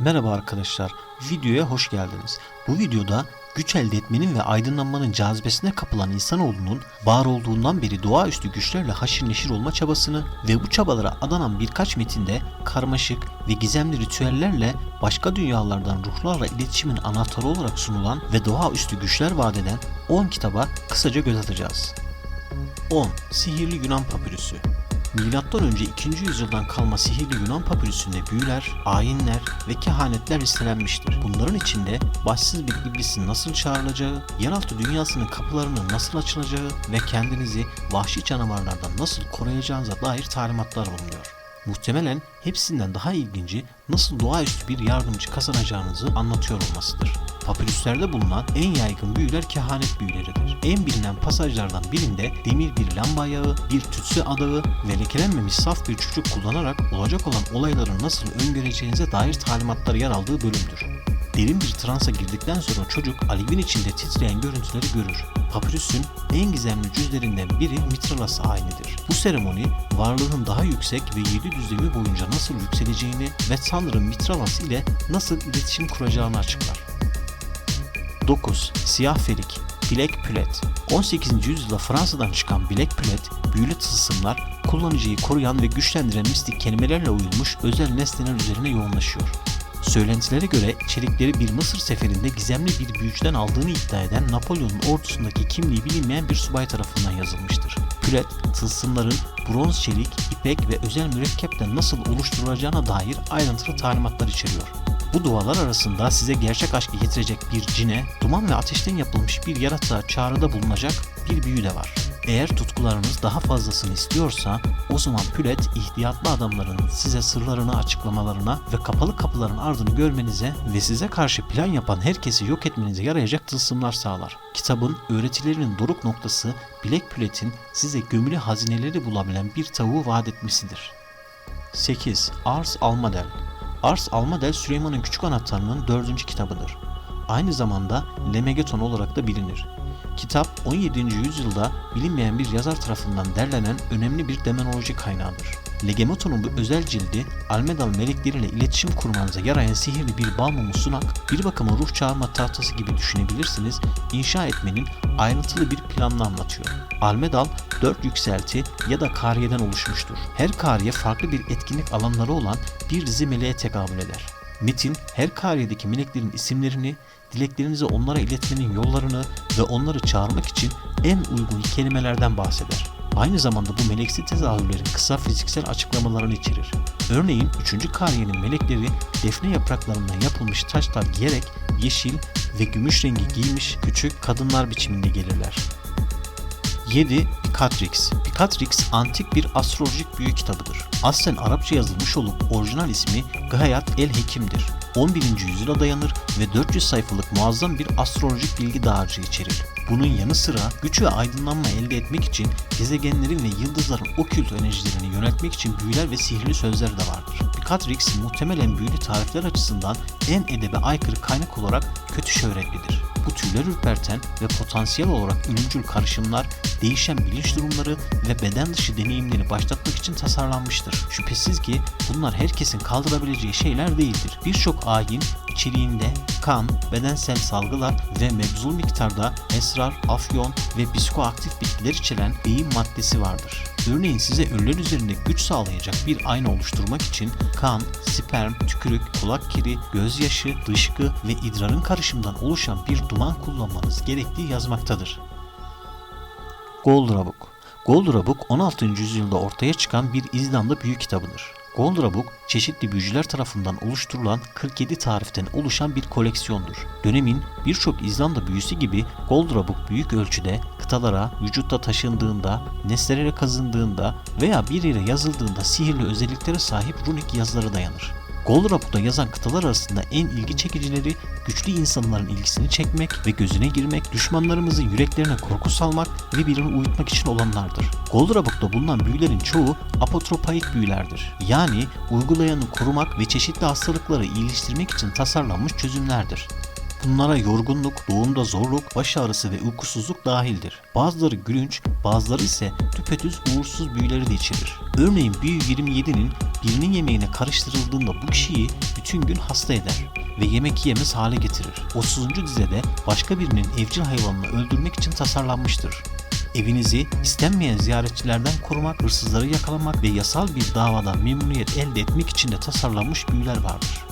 Merhaba arkadaşlar, videoya hoş geldiniz. Bu videoda güç elde etmenin ve aydınlanmanın cazibesine kapılan insanoğlunun var olduğundan beri doğaüstü güçlerle haşir neşir olma çabasını ve bu çabalara adanan birkaç metinde karmaşık ve gizemli ritüellerle başka dünyalardan ruhlarla iletişimin anahtarı olarak sunulan ve doğaüstü güçler vaat eden 10 kitaba kısaca göz atacağız. 10. Sihirli Yunan Papürüsü Milattan önce 2. yüzyıldan kalma sihirli Yunan papürüsünde büyüler, ayinler ve kehanetler listelenmiştir. Bunların içinde başsız bir iblisin nasıl çağrılacağı, yeraltı dünyasının kapılarının nasıl açılacağı ve kendinizi vahşi canavarlardan nasıl koruyacağınıza dair talimatlar bulunuyor. Muhtemelen hepsinden daha ilginci nasıl doğaüstü bir yardımcı kazanacağınızı anlatıyor olmasıdır. Papirüslerde bulunan en yaygın büyüler kehanet büyüleridir. En bilinen pasajlardan birinde demir bir lamba ayağı, bir tütsü adağı ve lekelenmemiş saf bir çocuk kullanarak olacak olan olayları nasıl öngöreceğinize dair talimatlar yer aldığı bölümdür. Derin bir transa girdikten sonra çocuk alevin içinde titreyen görüntüleri görür. Papyrus'un en gizemli cüzlerinden biri Mitralas ayinidir. Bu seremoni varlığın daha yüksek ve yedi düzlemi boyunca nasıl yükseleceğini ve Tanrı Mitralas ile nasıl iletişim kuracağını açıklar. 9. Siyah ferik Bilek pület 18. yüzyılda Fransa'dan çıkan bilek pület, büyülü tılsımlar, kullanıcıyı koruyan ve güçlendiren mistik kelimelerle uyulmuş özel nesneler üzerine yoğunlaşıyor. Söylentilere göre çelikleri bir Mısır seferinde gizemli bir büyücüden aldığını iddia eden Napolyon'un ordusundaki kimliği bilinmeyen bir subay tarafından yazılmıştır. Pület, tılsımların bronz çelik, ipek ve özel mürekkepten nasıl oluşturulacağına dair ayrıntılı talimatlar içeriyor. Bu dualar arasında size gerçek aşkı getirecek bir cine, duman ve ateşten yapılmış bir yaratığa çağrıda bulunacak bir büyü de var. Eğer tutkularınız daha fazlasını istiyorsa o zaman Pület ihtiyatlı adamların size sırlarını açıklamalarına ve kapalı kapıların ardını görmenize ve size karşı plan yapan herkesi yok etmenize yarayacak tılsımlar sağlar. Kitabın öğretilerinin doruk noktası Bilek Pület'in size gömülü hazineleri bulabilen bir tavuğu vaat etmesidir. 8. Ars Almadel Ars Almadel Süleyman'ın Küçük Anahtarı'nın dördüncü kitabıdır. Aynı zamanda Lemegeton olarak da bilinir. Kitap 17. yüzyılda bilinmeyen bir yazar tarafından derlenen önemli bir demonoloji kaynağıdır. Legemeton'un bu özel cildi Almedal melekleriyle iletişim kurmanıza yarayan sihirli bir bal mumu sunak, bir bakıma ruh çağırma tahtası gibi düşünebilirsiniz, inşa etmenin ayrıntılı bir planını anlatıyor. Almedal 4 yükselti ya da kariyeden oluşmuştur. Her kariye farklı bir etkinlik alanları olan bir dizi meleğe tekabül eder. Metin her kariyedeki meleklerin isimlerini, dileklerinizi onlara iletmenin yollarını ve onları çağırmak için en uygun kelimelerden bahseder. Aynı zamanda bu meleksi tezahürlerin kısa fiziksel açıklamalarını içerir. Örneğin 3. kariyenin melekleri defne yapraklarından yapılmış taşlar giyerek yeşil ve gümüş rengi giymiş küçük kadınlar biçiminde gelirler. 7. Picatrix Picatrix antik bir astrolojik büyü kitabıdır. Aslen Arapça yazılmış olup orijinal ismi Gayat el Hekim'dir. 11. yüzyıla dayanır ve 400 sayfalık muazzam bir astrolojik bilgi dağarcığı içerir. Bunun yanı sıra güç ve aydınlanma elde etmek için gezegenlerin ve yıldızların okült enerjilerini yöneltmek için büyüler ve sihirli sözler de vardır. Picatrix muhtemelen büyülü tarifler açısından en edebe aykırı kaynak olarak kötü şöhretlidir. Bu tüyler ürperten ve potansiyel olarak ölümcül karışımlar, değişen bilinç durumları ve beden dışı deneyimleri başlatmak için tasarlanmıştır. Şüphesiz ki bunlar herkesin kaldırabileceği şeyler değildir. Birçok ayin içeriğinde kan, bedensel salgılar ve mevzul miktarda esrar, afyon ve psikoaktif bitkiler içeren beyin maddesi vardır. Örneğin size ölüler üzerinde güç sağlayacak bir ayna oluşturmak için kan, sperm, tükürük, kulak kiri, gözyaşı, dışkı ve idrarın karışımından oluşan bir duman kullanmanız gerektiği yazmaktadır. Goldrabuk Goldrabuk 16. yüzyılda ortaya çıkan bir İzlanda büyü kitabıdır. Goldrabuk, çeşitli büyücüler tarafından oluşturulan 47 tariften oluşan bir koleksiyondur. Dönemin birçok İzlanda büyüsü gibi Goldrabuk büyük ölçüde kıtalara, vücutta taşındığında, nesnelere kazındığında veya bir yere yazıldığında sihirli özelliklere sahip runik yazılara dayanır. Goldrabuk'ta yazan kıtalar arasında en ilgi çekicileri güçlü insanların ilgisini çekmek ve gözüne girmek, düşmanlarımızın yüreklerine korku salmak ve birini uyutmak için olanlardır. Goldrabuk'ta bulunan büyülerin çoğu apotropaik büyülerdir. Yani uygulayanı korumak ve çeşitli hastalıkları iyileştirmek için tasarlanmış çözümlerdir. Bunlara yorgunluk, doğumda zorluk, baş ağrısı ve uykusuzluk dahildir. Bazıları gülünç, bazıları ise düpedüz uğursuz büyüleri de içerir. Örneğin büyü 27'nin birinin yemeğine karıştırıldığında bu kişiyi bütün gün hasta eder ve yemek yiyemez hale getirir. 30. dizede başka birinin evcil hayvanını öldürmek için tasarlanmıştır. Evinizi istenmeyen ziyaretçilerden korumak, hırsızları yakalamak ve yasal bir davada memnuniyet elde etmek için de tasarlanmış büyüler vardır.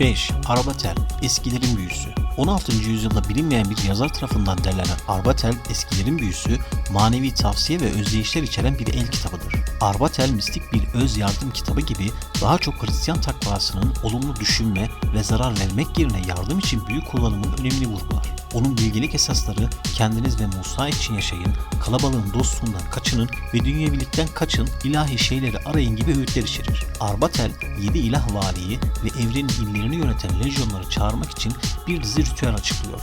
5. Arbatel, eskilerin büyüsü. 16. yüzyılda bilinmeyen bir yazar tarafından derlenen Arbatel, eskilerin büyüsü, manevi tavsiye ve özdeyişler içeren bir el kitabıdır. Arbatel, mistik bir öz yardım kitabı gibi daha çok Hristiyan takvasının olumlu düşünme ve zarar vermek yerine yardım için büyük kullanımın önemini vurgular. Onun bilgelik esasları kendiniz ve Musa için yaşayın, kalabalığın dostluğundan kaçının ve dünyevilikten kaçın, ilahi şeyleri arayın gibi öğütler içerir. Arbatel, yedi ilah valiyi ve evrenin illerini yöneten lejyonları çağırmak için bir dizi ritüel açıklıyor.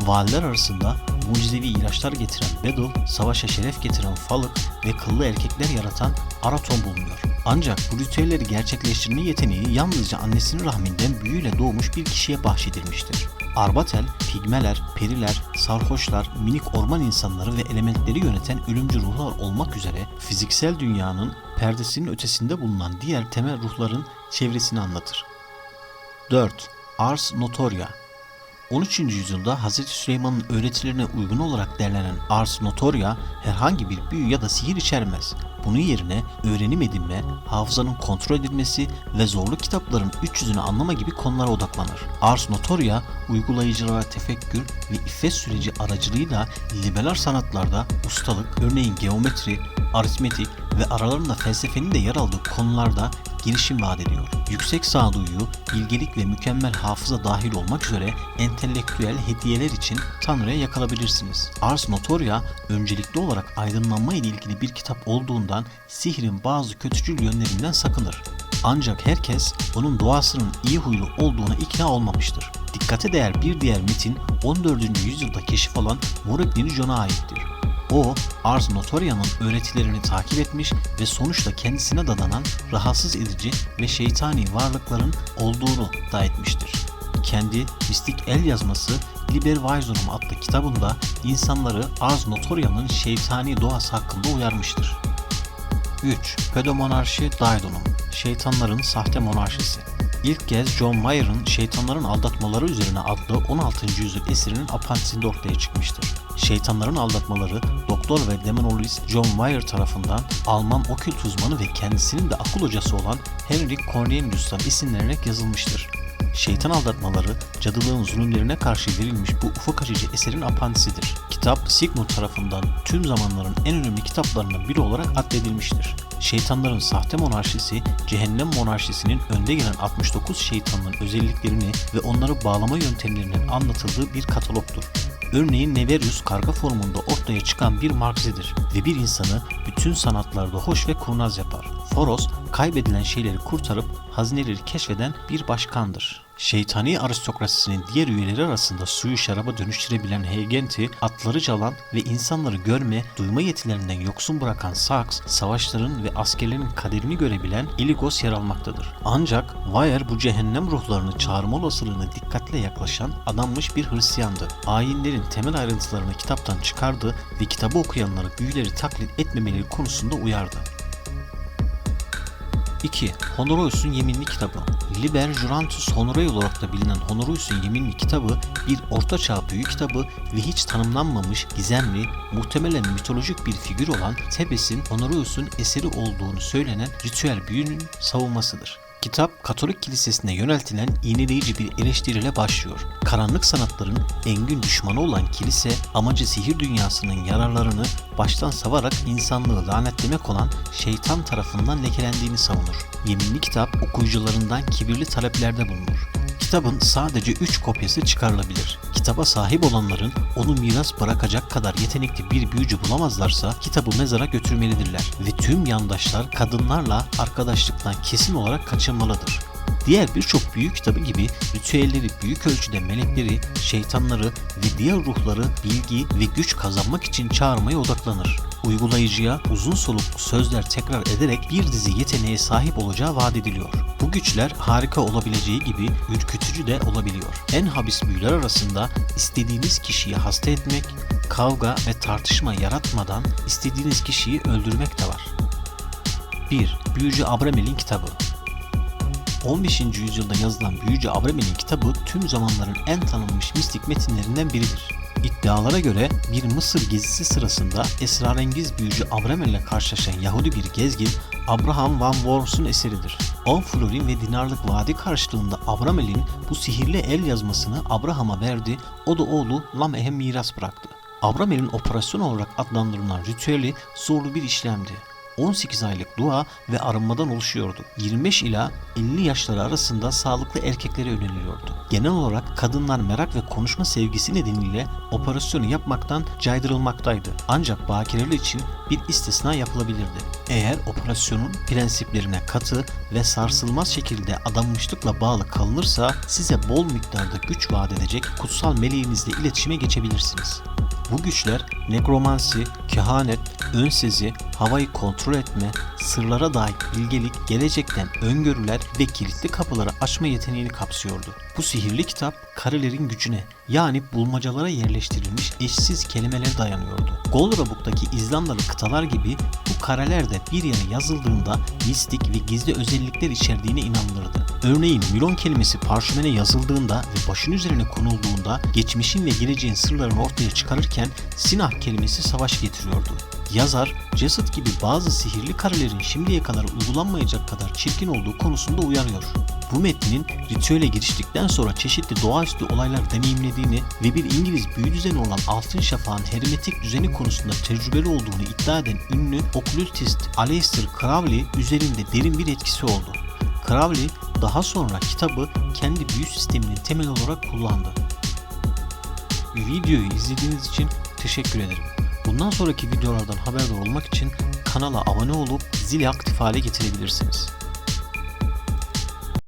Valiler arasında mucizevi ilaçlar getiren Bedel, savaşa şeref getiren Falık ve kıllı erkekler yaratan Araton bulunuyor. Ancak bu ritüelleri gerçekleştirme yeteneği yalnızca annesinin rahminden büyüyle doğmuş bir kişiye bahşedilmiştir. Arbatel, pigmeler, periler, sarhoşlar, minik orman insanları ve elementleri yöneten ölümcü ruhlar olmak üzere fiziksel dünyanın perdesinin ötesinde bulunan diğer temel ruhların çevresini anlatır. 4. Ars Notoria 13. yüzyılda Hz. Süleyman'ın öğretilerine uygun olarak derlenen Ars Notoria herhangi bir büyü ya da sihir içermez. Bunun yerine öğrenim edinme, hafızanın kontrol edilmesi ve zorlu kitapların 300'ünü anlama gibi konulara odaklanır. Ars Notoria, uygulayıcılara tefekkür ve iffet süreci aracılığıyla liberal sanatlarda ustalık, örneğin geometri, aritmetik ve aralarında felsefenin de yer aldığı konularda girişim vaat ediyor. Yüksek sağduyu, bilgelik ve mükemmel hafıza dahil olmak üzere entelektüel hediyeler için Tanrı'ya yakalabilirsiniz. Ars Notoria öncelikli olarak aydınlanma ile ilgili bir kitap olduğundan sihrin bazı kötücül yönlerinden sakınır. Ancak herkes onun doğasının iyi huylu olduğuna ikna olmamıştır. Dikkate değer bir diğer metin 14. yüzyılda keşif olan Murebni John'a aittir. O, Ars Notoria'nın öğretilerini takip etmiş ve sonuçta kendisine dadanan rahatsız edici ve şeytani varlıkların olduğunu da etmiştir. Kendi mistik el yazması Liber Visorum adlı kitabında insanları Ars Notoria'nın şeytani doğası hakkında uyarmıştır. 3. Pedomonarşi Daidonum Şeytanların Sahte Monarşisi İlk kez John Mayer'ın Şeytanların Aldatmaları üzerine adlı 16. yüzyıl eserinin apantisinde ortaya çıkmıştır. Şeytanların Aldatmaları doktor ve demonolojist John Mayer tarafından Alman okült uzmanı ve kendisinin de akıl hocası olan Henrik Cornelius'tan esinlenerek yazılmıştır. Şeytan Aldatmaları, cadılığın zulümlerine karşı verilmiş bu ufak açıcı eserin apantisidir. Kitap, Sigmund tarafından tüm zamanların en önemli kitaplarından biri olarak addedilmiştir. Şeytanların sahte monarşisi, cehennem monarşisinin önde gelen 69 şeytanın özelliklerini ve onları bağlama yöntemlerinin anlatıldığı bir katalogdur. Örneğin Neverius karga formunda ortaya çıkan bir Marksidir ve bir insanı bütün sanatlarda hoş ve kurnaz yapar. Foros, kaybedilen şeyleri kurtarıp hazineleri keşfeden bir başkandır. Şeytani aristokrasisinin diğer üyeleri arasında suyu şaraba dönüştürebilen Heygenti, atları çalan ve insanları görme, duyma yetilerinden yoksun bırakan Saks, savaşların ve askerlerin kaderini görebilen Eligos yer almaktadır. Ancak Weyer bu cehennem ruhlarını çağırma olasılığına dikkatle yaklaşan adanmış bir Hristiyandı. Ayinlerin temel ayrıntılarını kitaptan çıkardı ve kitabı okuyanları büyüleri taklit etmemeleri konusunda uyardı. 2. Honorius'un Yeminli Kitabı Liber Jurantus Honorae olarak da bilinen Honorius'un Yeminli Kitabı bir ortaçağ büyü kitabı ve hiç tanımlanmamış, gizemli, muhtemelen mitolojik bir figür olan Tebes'in Honorius'un eseri olduğunu söylenen ritüel büyünün savunmasıdır. Kitap Katolik kilisesine yöneltilen iğneleyici bir eleştiriyle başlıyor. Karanlık sanatların engin düşmanı olan kilise amacı sihir dünyasının yararlarını baştan savarak insanlığı lanetlemek olan şeytan tarafından lekelendiğini savunur. Yeminli kitap okuyucularından kibirli taleplerde bulunur. Kitabın sadece 3 kopyası çıkarılabilir. Kitaba sahip olanların onu miras bırakacak kadar yetenekli bir büyücü bulamazlarsa kitabı mezara götürmelidirler ve tüm yandaşlar kadınlarla arkadaşlıktan kesin olarak kaçınmalıdır. Diğer birçok büyü kitabı gibi ritüelleri büyük ölçüde melekleri, şeytanları ve diğer ruhları bilgi ve güç kazanmak için çağırmaya odaklanır. Uygulayıcıya uzun soluklu sözler tekrar ederek bir dizi yeteneğe sahip olacağı vaat ediliyor. Bu güçler harika olabileceği gibi ürkütücü de olabiliyor. En habis büyüler arasında istediğiniz kişiyi hasta etmek, kavga ve tartışma yaratmadan istediğiniz kişiyi öldürmek de var. 1. Büyücü Abramel'in kitabı 15. yüzyılda yazılan Büyücü Abramel'in kitabı tüm zamanların en tanınmış mistik metinlerinden biridir. İddialara göre bir Mısır gezisi sırasında esrarengiz büyücü Abramel ile karşılaşan Yahudi bir gezgin Abraham Van Wors'un eseridir. 10 florin ve dinarlık vadi karşılığında Abramel'in bu sihirli el yazmasını Abraham'a verdi, o da oğlu Lameh'e miras bıraktı. Abramel'in operasyon olarak adlandırılan ritüeli zorlu bir işlemdi. 18 aylık dua ve arınmadan oluşuyordu. 25 ila 50 yaşları arasında sağlıklı erkeklere yöneliyordu. Genel olarak kadınlar merak ve konuşma sevgisi nedeniyle operasyonu yapmaktan caydırılmaktaydı. Ancak bakireler için bir istisna yapılabilirdi. Eğer operasyonun prensiplerine katı ve sarsılmaz şekilde adanmışlıkla bağlı kalınırsa size bol miktarda güç vaat edecek kutsal meleğinizle iletişime geçebilirsiniz. Bu güçler nekromansi, kehanet, ön sezi, havayı kontrol etme, sırlara dair bilgelik, gelecekten öngörüler ve kilitli kapıları açma yeteneğini kapsıyordu. Bu sihirli kitap karelerin gücüne yani bulmacalara yerleştirilmiş eşsiz kelimelere dayanıyordu. Goldrabuk'taki İzlandalı kıtalar gibi bu kareler de bir yere yazıldığında mistik ve gizli özellikler içerdiğine inanılırdı. Örneğin Milon kelimesi parşömene yazıldığında ve başın üzerine konulduğunda geçmişin ve geleceğin sırlarını ortaya çıkarırken Sinah kelimesi savaş getiriyordu. Yazar, Cesit gibi bazı sihirli karelerin şimdiye kadar uygulanmayacak kadar çirkin olduğu konusunda uyarıyor. Bu metnin ritüele giriştikten sonra çeşitli doğaüstü olaylar deneyimlediğini ve bir İngiliz büyü düzeni olan Altın Şafak'ın hermetik düzeni konusunda tecrübeli olduğunu iddia eden ünlü okültist Aleister Crowley üzerinde derin bir etkisi oldu. Crowley daha sonra kitabı kendi büyü sisteminin temel olarak kullandı. Videoyu izlediğiniz için teşekkür ederim. Bundan sonraki videolardan haberdar olmak için kanala abone olup zili aktif hale getirebilirsiniz.